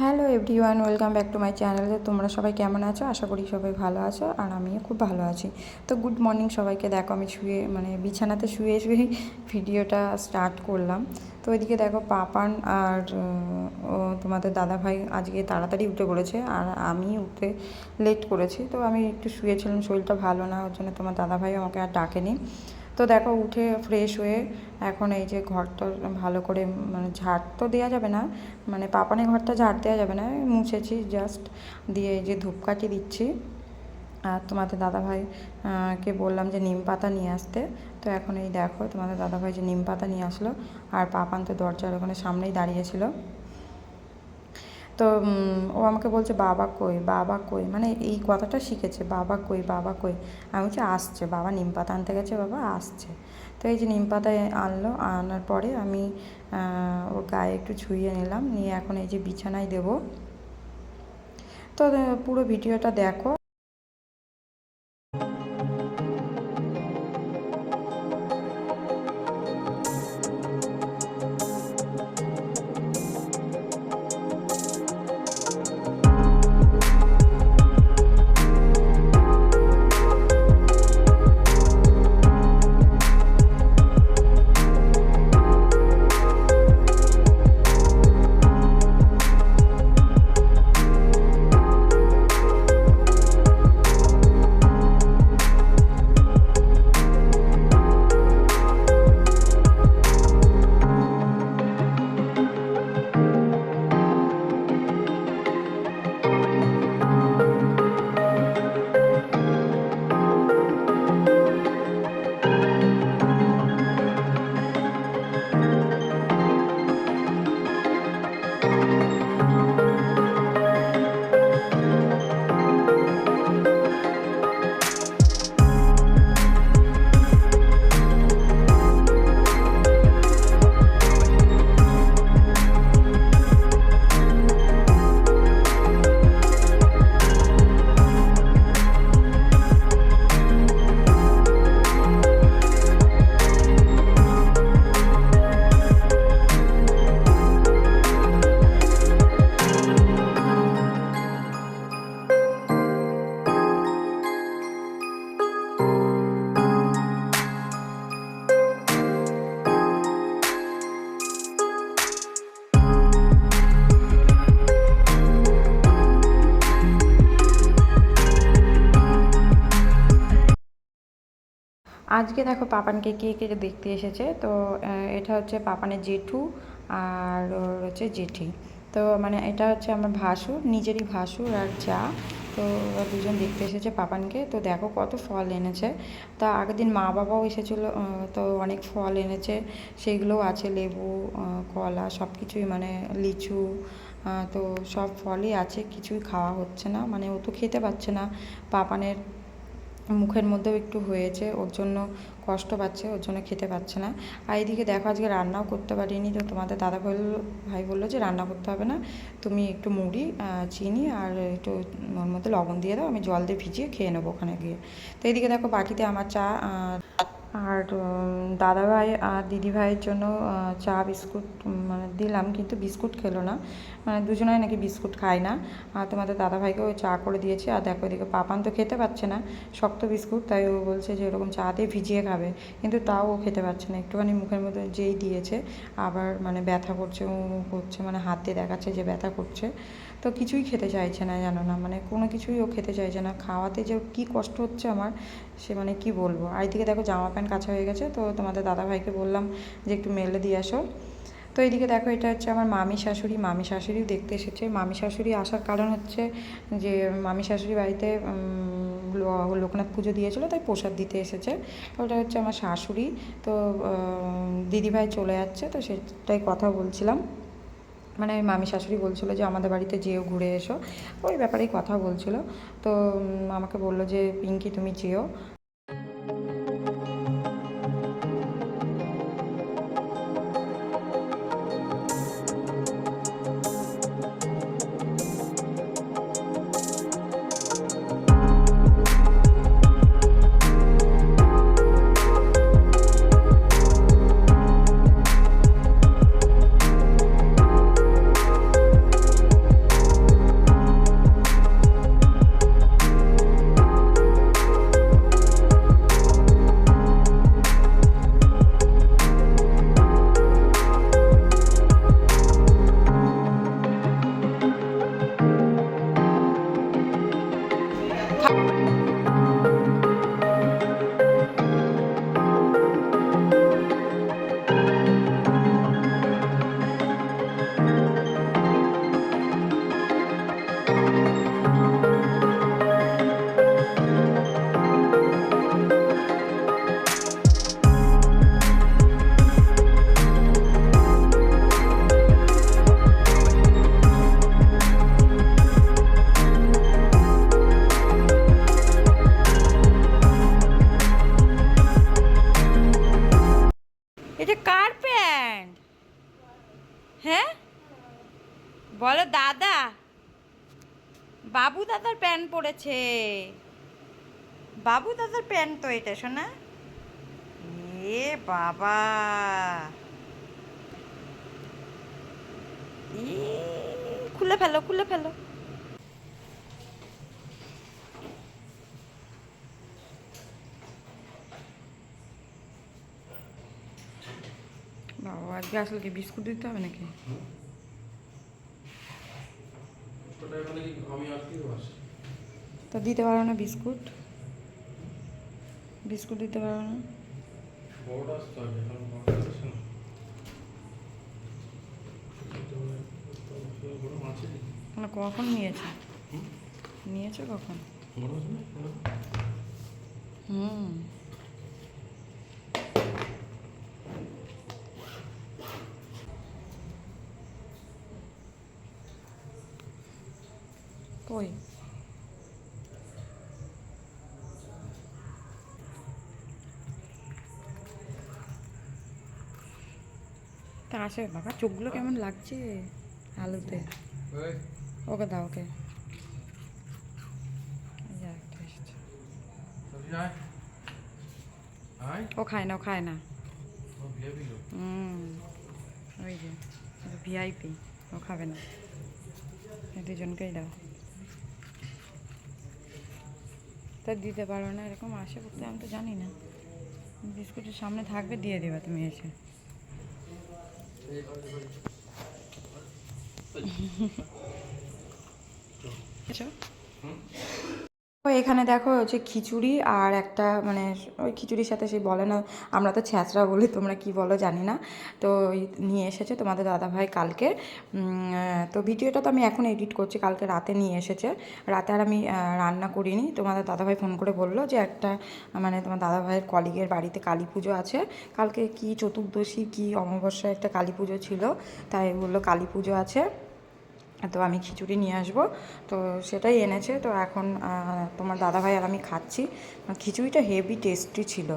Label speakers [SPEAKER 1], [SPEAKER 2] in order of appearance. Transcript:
[SPEAKER 1] Hello everyone, welcome back to my channel. তোমরা সবাই কেমন আছো? আশা করি সবাই ভালো আছো আর আমিও খুব ভালো আছি। তো গুড মর্নিং সবাইকে। দেখো, আমি শুয়ে মানে বিছানাতে শুয়ে শুয়ে ভিডিওটা স্টার্ট করলাম। তো ওইদিকে দেখো, পাপান আর তোমাদের দাদা ভাই আজকে তাড়াতাড়ি উঠে পড়েছে আর আমি উঠে লেট করেছি। তো আমি একটু শুয়েছিলাম, শরীরটা ভালো না, ওর জন্য তোমার দাদা ভাই আমাকে আর ডাকেনি। তো দেখো উঠে ফ্রেশ হয়ে এখন এই যে ঘরটা ভালো করে মানে ঝাড় তো দেওয়া যাবে না মানে পাপানে ঘরটা ঝাড় দেওয়া যাবে না মুছেছি জাস্ট দিয়ে এই যে ধূপকাঠি দিচ্ছি। আর তোমাদের দাদাভাই কে বললাম যে নিম পাতা নিয়ে আসতে, তো এখন এই দেখো তোমাদের দাদাভাই যে নিম পাতা নিয়ে আসলো, আর পাপান তো দরজার ওখানে সামনেই দাঁড়িয়েছিল তো ও আমাকে বলছে, বাবা কই বাবা কই? মানে এই কথাটা শিখেছে, বাবা কই বাবা কই? আমি বলছি, আসছে, বাবা নিম পাতা আনতে গেছে, বাবা, আসছে। তো এই যে নিম পাতায় আনলো, আনার পরে আমি ওর গায়ে একটু ছুঁয়ে নিলাম, নিয়ে এখন এই যে বিছানায় দেবো। তো, পুরো ভিডিওটা দেখো আজকে দেখো পাপানকে কে কে দেখতে এসেছে, তো এটা হচ্ছে পাপানের জেঠু আর ওর হচ্ছে জেঠি। তো মানে এটা হচ্ছে আমার ভাসুর, নিজেরই ভাসুর আর যা। তো দুজন দেখতে এসেছে পাপানকে। তো দেখো কত ফল এনেছে। তা আগের দিন মা বাবাও এসেছিল তো অনেক ফল এনেছে। সেইগুলোও আছে, লেবু কলা সব কিছুই মানে লিচু তো সব ফলই আছে, কিছুই খাওয়া হচ্ছে না। মানে ও তো খেতে পাচ্ছে না। পাপানের মুখের মধ্যেও একটু হয়েছে, ওর জন্য কষ্ট পাচ্ছে, ওর জন্য খেতে পাচ্ছে না। আর এদিকে দেখো আজকে রান্নাও করতে পারিনি, তো তোমাদের দাদা ভাই ভাই বলল যে রান্না করতে হবে না। তুমি একটু মুড়ি চিনি আর একটু ওর মধ্যে লবণ দিয়ে দাও, আমি জল দিয়ে ভিজিয়ে খেয়ে নেব ওখানে গিয়ে। তো এইদিকে দেখো বাকিতে আমার চা দাদাভাই আর দিদিভাইয়ের জন্য চা, বিস্কুট মানে দিলাম, কিন্তু বিস্কুট খেলো না। মানে দুজনাই নাকি বিস্কুট খায় না। আর তোমাদের দাদাভাইকেও চা করে দিয়েছি। আর দেখো এদিকে পাপান তো খেতে পাচ্ছে না, শক্ত বিস্কুট, তাই ও বলছে যে এরকম চা দিয়ে ভিজিয়ে খাবে। কিন্তু তাও ও খেতে পারছে না। একটুখানি মুখের মধ্যে যেই দিয়েছে, আবার মানে ব্যথা করছে ও করছে মানে হাত দেখাচ্ছে যে ব্যথা করছে। তো কিছুই খেতে চাইছে না, জানো না মানে কোনো কিছুই ও খেতে চাইছে না। খাওয়াতে যে কী কষ্ট হচ্ছে আমার, সে মানে কি বলব? আর এদিকে দেখো জামা প্যান্ট কাছা হয়ে গেছে, তো তোমাদের দাদাভাইকে বললাম যে একটু মেলে দিয়ে আসো। তো এইদিকে দেখো এটা হচ্ছে আমার মামি শাশুড়ি, মামি শাশুড়িও দেখতে এসেছে। মামি শাশুড়ি আসার কারণ হচ্ছে যে মামি শাশুড়ি বাড়িতে লোকনাথ পুজো দিয়েছিলো, তাই প্রসাদ দিতে এসেছে। ওটা হচ্ছে আমার শাশুড়ি, তো দিদিভাই চলে যাচ্ছে, তো সেটাই কথা বলছিলাম। মানে মামি শাশুড়ি বলছিলো যে আমাদের বাড়িতে যেও, ঘুরে এসো। ওই ব্যাপারেই কথা বলছিলো। তো আমাকে বলল যে, পিঙ্কি, তুমি যেও। Thank you. দাদার প্যান্ট পরেছে বাবু দাদার প্যান্ট তো এটা শোনা এ বাবা। খুলে ফেলো খুলে ফেলো। বাবা, আজকে আসলে কি বিস্কুট দিতে হবে নাকি
[SPEAKER 2] ওটা মানে কি আমি আর কি বাস
[SPEAKER 1] তো দিতে পারো না বিস্কুট? বিস্কুট দিতে পারো না?
[SPEAKER 2] মানে
[SPEAKER 1] কখন নিয়েছে? নিয়েছে কখন? হুম। কই তা আসে বাবা চোখগুলো কেমন লাগছে আলুতে? ওকে দাও ওকে। ও খায় না ও খায় না। হুম ওই যে ভিআইপি ও খাবে না। দুজনকেই দাও। তা দিতে পারো না এরকম আসে করতে আমি তো জানি না। বিস্কুটের সামনে থাকবে দিয়ে দেবে তুমি এসে। এসো। ও এখানে দেখো হচ্ছে খিচুড়ি আর একটা মানে ওই খিচুড়ির সাথে সেই বলে না, আমরা তো ছ্যাঁচড়া বলি, তোমরা কি বলো জানি না। তো নিয়ে এসেছে তোমাদের দাদাভাই কালকে তো ভিডিওটা তো আমি এখন এডিট করছি, কালকে রাতে নিয়ে এসেছে। রাতে আর আমি রান্না করিনি। তোমাদের দাদাভাই ফোন করে বলল যে একটা মানে তোমার দাদাভাইয়ের কলিগের বাড়িতে কালী পুজো আছে। কালকে কি চতুর্দশী, কি অমাবস্যায় একটা কালী পুজো ছিল, তাই বলল কালী পুজো আছে। তো আমি খিচুড়ি নিয়ে আসব। তো সেটাই এনেছে। তো এখন তোমার দাদাভাই আর আমি খাচ্ছি। খিচুড়িটা হেভি টেস্টি ছিল।